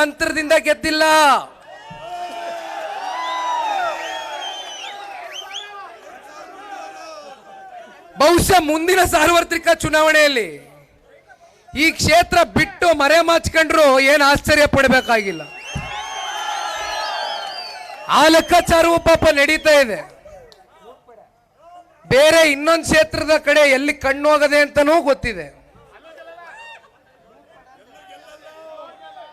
ಅಂತರದಿಂದ ಗೆದ್ದಿಲ್ಲ. ಬಹುಶಃ ಮುಂದಿನ ಸಾರ್ವತ್ರಿಕ ಚುನಾವಣೆಯಲ್ಲಿ ಈ ಕ್ಷೇತ್ರ ಬಿಟ್ಟು ಮರೆ ಮಾಚ್ಕೊಂಡ್ರು ಏನು ಆಶ್ಚರ್ಯ ಪಡಬೇಕಾಗಿಲ್ಲ. ಆ ಲೆಕ್ಕಾಚಾರವು ಪಾಪ ನಡೀತಾ ಇದೆ. ಬೇರೆ ಇನ್ನೊಂದು ಕ್ಷೇತ್ರದ ಕಡೆ ಎಲ್ಲಿ ಕಣ್ಣು ಹೋಗದೆ ಅಂತನೂ ಗೊತ್ತಿದೆ.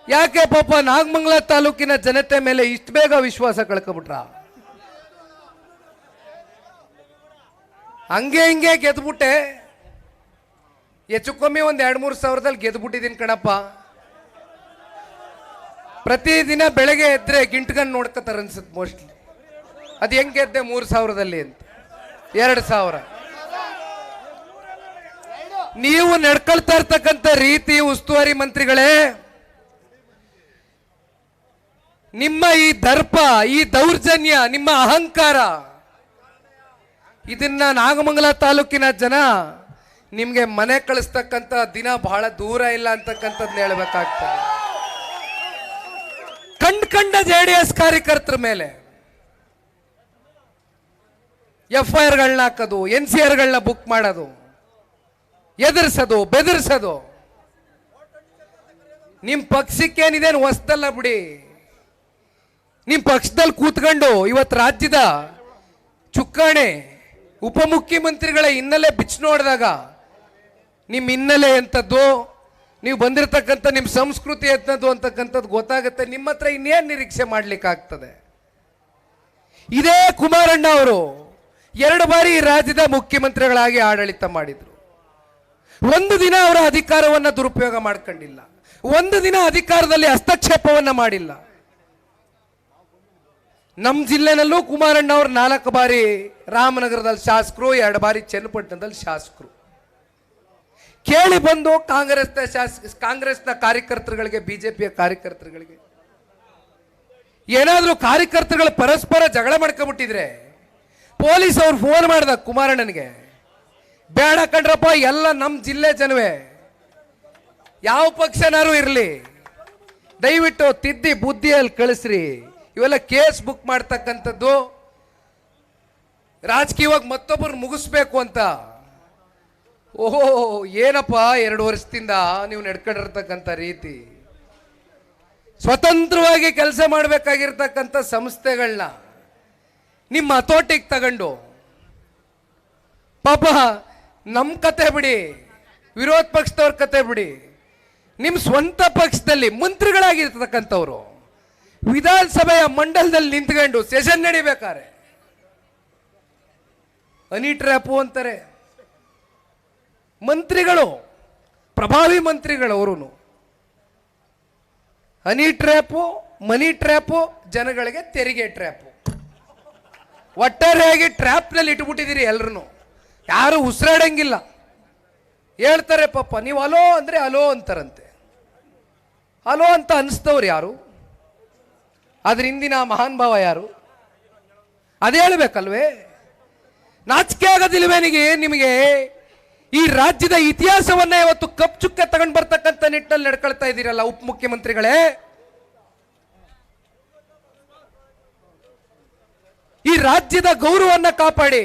ಯಾಕೆ ಪಾಪ ನಾಗಮಂಗಲ ತಾಲೂಕಿನ ಜನತೆ ಮೇಲೆ ಇಷ್ಟು ಬೇಗ ವಿಶ್ವಾಸ ಕಳ್ಕೊಬಿಟ್ರ ಹಂಗೆ ಹಿಂಗೆ ಗೆದ್ಬಿಟ್ಟೆ. ಹೆಚ್ಚು ಕಮ್ಮಿ ಒಂದ್ ಎರಡ್ ಮೂರು ಸಾವಿರದಲ್ಲಿ ಗೆದ್ಬಿಟ್ಟಿದ್ದೀನಿ ಕಣಪ್ಪ. ಪ್ರತಿದಿನ ಬೆಳಗ್ಗೆ ಎದ್ರೆ ಗಿಂಟ್ಗನ್ ನೋಡ್ಕೋತಾರೆ ಅನ್ಸುತ್ತೆ ಮೋಸ್ಟ್ಲಿ ಅದು ಹೆಂಗೆ ಗೆದ್ದೆ ಮೂರು ಸಾವಿರದಲ್ಲಿ ಅಂತ. ಎರಡು ಸಾವಿರ. ನೀವು ನಡ್ಕೊಳ್ತಾ ಇರ್ತಕ್ಕಂಥ ರೀತಿ ಉಸ್ತುವಾರಿ ಮಂತ್ರಿಗಳೇ ನಿಮ್ಮ ಈ ದರ್ಪ, ಈ ದೌರ್ಜನ್ಯ, ನಿಮ್ಮ ಅಹಂಕಾರ, ಇದನ್ನ ನಾಗಮಂಗಲ ತಾಲೂಕಿನ ಜನ ನಿಮ್ಗೆ ಮನೆ ಕಳಿಸ್ತಕ್ಕಂಥ ದಿನ ಬಹಳ ದೂರ ಇಲ್ಲ ಅಂತಕ್ಕಂಥದ್ನ ಹೇಳ್ಬೇಕಾಗ್ತದೆ. ಕಂಡ್ ಕಂಡ ಜೆ ಡಿ ಎಸ್ ಕಾರ್ಯಕರ್ತರ ಮೇಲೆ ಎಫ್ ಐ ಆರ್ಗಳನ್ನ ಹಾಕೋದು, ಎನ್ ಸಿ ಆರ್ಗಳನ್ನ ಬುಕ್ ಮಾಡೋದು, ಎದುರಿಸೋದು, ಬೆದರಿಸೋದು. ನಿಮ್ ಪಕ್ಷಕ್ಕೇನಿದೇನು ಹೊಸ್ದಲ್ಲ ಬಿಡಿ. ನಿಮ್ ಪಕ್ಷದಲ್ಲಿ ಕೂತ್ಕೊಂಡು ಇವತ್ತು ರಾಜ್ಯದ ಚುಕ್ಕಾಣೆ ಉಪಮುಖ್ಯಮಂತ್ರಿಗಳ ಹಿನ್ನೆಲೆ ಬಿಚ್ಚು ನೋಡಿದಾಗ ನಿಮ್ಮ ಹಿನ್ನೆಲೆ ಎಂಥದ್ದು? ನೀವು ಬಂದಿರತಕ್ಕಂಥ ನಿಮ್ಮ ಸಂಸ್ಕೃತಿ ಎಂಥದ್ದು ಅಂತಕ್ಕಂಥದ್ದು ಗೊತ್ತಾಗುತ್ತೆ. ನಿಮ್ಮ ಹತ್ರ ಇನ್ನೇನು ನಿರೀಕ್ಷೆ ಮಾಡಲಿಕ್ಕಾಗ್ತದೆ ಇದೇ ಕುಮಾರಣ್ಣ ಅವರು ಎರಡು ಬಾರಿ ರಾಜ್ಯದ ಮುಖ್ಯಮಂತ್ರಿಗಳಾಗಿ ಆಡಳಿತ ಮಾಡಿದರು. ಒಂದು ದಿನ ಅವರ ಅಧಿಕಾರವನ್ನು ದುರುಪಯೋಗ ಮಾಡ್ಕೊಂಡಿಲ್ಲ. ಒಂದು ದಿನ ಅಧಿಕಾರದಲ್ಲಿ ಹಸ್ತಕ್ಷೇಪವನ್ನು ಮಾಡಿಲ್ಲ. ನಮ್ಮ ಜಿಲ್ಲೆನಲ್ಲೂ ಕುಮಾರಣ್ಣ ಅವರು ನಾಲ್ಕು ಬಾರಿ ರಾಮನಗರದಲ್ಲಿ ಶಾಸಕರು, ಎರಡು ಬಾರಿ ಚನ್ನಪಟ್ಟಣದಲ್ಲಿ ಶಾಸಕರು. ಕೇಳಿ ಬಂದು ಕಾಂಗ್ರೆಸ್ನ ಶಾಸಕ ಕಾಂಗ್ರೆಸ್ನ ಕಾರ್ಯಕರ್ತರುಗಳಿಗೆ, ಬಿಜೆಪಿಯ ಕಾರ್ಯಕರ್ತರುಗಳಿಗೆ. ಏನಾದರೂ ಕಾರ್ಯಕರ್ತರುಗಳು ಪರಸ್ಪರ ಜಗಳ ಮಾಡ್ಕೊಂಬಿಟ್ಟಿದ್ರೆ, ಪೊಲೀಸ್ ಅವ್ರು ಫೋನ್ ಮಾಡ್ದ ಕುಮಾರಣ್ಣನಿಗೆ, ಬೇಡ ಕಂಡ್ರಪ್ಪ ಎಲ್ಲ ನಮ್ಮ ಜಿಲ್ಲೆ ಜನವೇ. ಯಾವ ಪಕ್ಷನಾರು ಇರಲಿ. ದಯವಿಟ್ಟು ತಿದ್ದಿ ಬುದ್ಧಿಯಲ್ಲಿ ಕಳಿಸ್ರಿ. ಇವೆಲ್ಲ ಕೇಸ್ ಬುಕ್ ಮಾಡ್ತಕ್ಕಂಥದ್ದು. ರಾಜಕೀಯವಾಗಿ ಮತ್ತೊಬ್ಬರು ಮುಗಿಸ್ಬೇಕು ಅಂತ. ಓಹೋ, ಏನಪ್ಪ ಎರಡು ವರ್ಷದಿಂದ ನೀವು ನಡ್ಕೊಂಡಿರ್ತಕ್ಕಂಥ ರೀತಿ. ಸ್ವತಂತ್ರವಾಗಿ ಕೆಲಸ ಮಾಡಬೇಕಾಗಿರ್ತಕ್ಕಂಥ ಸಂಸ್ಥೆಗಳನ್ನ ನಿಮ್ಮ ಹತೋಟಿಗೆ ತಗೊಂಡು. ಪಾಪ ನಮ್ಮ ಕತೆ ಬಿಡಿ, ವಿರೋಧ ಪಕ್ಷದವ್ರ ಕತೆ ಬಿಡಿ. ನಿಮ್ಮ ಸ್ವಂತ ಪಕ್ಷದಲ್ಲಿ ಮಂತ್ರಿಗಳಾಗಿರ್ತಕ್ಕಂಥವ್ರು. ವಿಧಾನಸಭೆಯ ಮಂಡಲದಲ್ಲಿ ನಿಂತ್ಕೊಂಡು ಸೆಷನ್ ನಡಿಬೇಕಾರೆ. ಅನಿ ಟ್ರ್ಯಾಪು ಅಂತಾರೆ. ಮಂತ್ರಿಗಳು, ಪ್ರಭಾವಿ ಮಂತ್ರಿಗಳು ಅವರು ಹನಿ ಟ್ರ್ಯಾಪು ಮನಿ ಟ್ರ್ಯಾಪು ಜನಗಳಿಗೆ ತೆರಿಗೆ ಟ್ರ್ಯಾಪು ಒಟ್ಟಾರೆಯಾಗಿ ಟ್ರ್ಯಾಪ್ನಲ್ಲಿ ಇಟ್ಬಿಟ್ಟಿದ್ದೀರಿ ಎಲ್ಲರೂ ಯಾರು ಉಸಿರಾಡಂಗಿಲ್ಲ. ಹೇಳ್ತಾರೆ ಪಾಪ, ನೀವು ಅಲೋ ಅಂದ್ರೆ ಅಲೋ ಅಂತಾರಂತೆ. ಅಲೋ ಅಂತ ಅನಿಸ್ತವ್ರು ಯಾರು? ಅದ್ರ ಹಿಂದಿನ ಮಹಾನ್ ಭಾವ ಯಾರು? ಅದೇ ಹೇಳಬೇಕಲ್ವೇ? ನಾಚಿಕೆ ಆಗೋದಿಲ್ವೇನಿಗೆ? ನಿಮಗೆ ಈ ರಾಜ್ಯದ ಇತಿಹಾಸವನ್ನ ಇವತ್ತು ಕಪ್ ಚುಕ್ಕೆ ತಗೊಂಡ್ ಬರ್ತಕ್ಕಂಥ ನಿಟ್ಟಿನಲ್ಲಿ ನಡ್ಕೊಳ್ತಾ ಇದ್ದೀರಲ್ಲ ಉಪಮುಖ್ಯಮಂತ್ರಿಗಳೇ ಈ ರಾಜ್ಯದ ಗೌರವನ್ನ ಕಾಪಾಡಿ.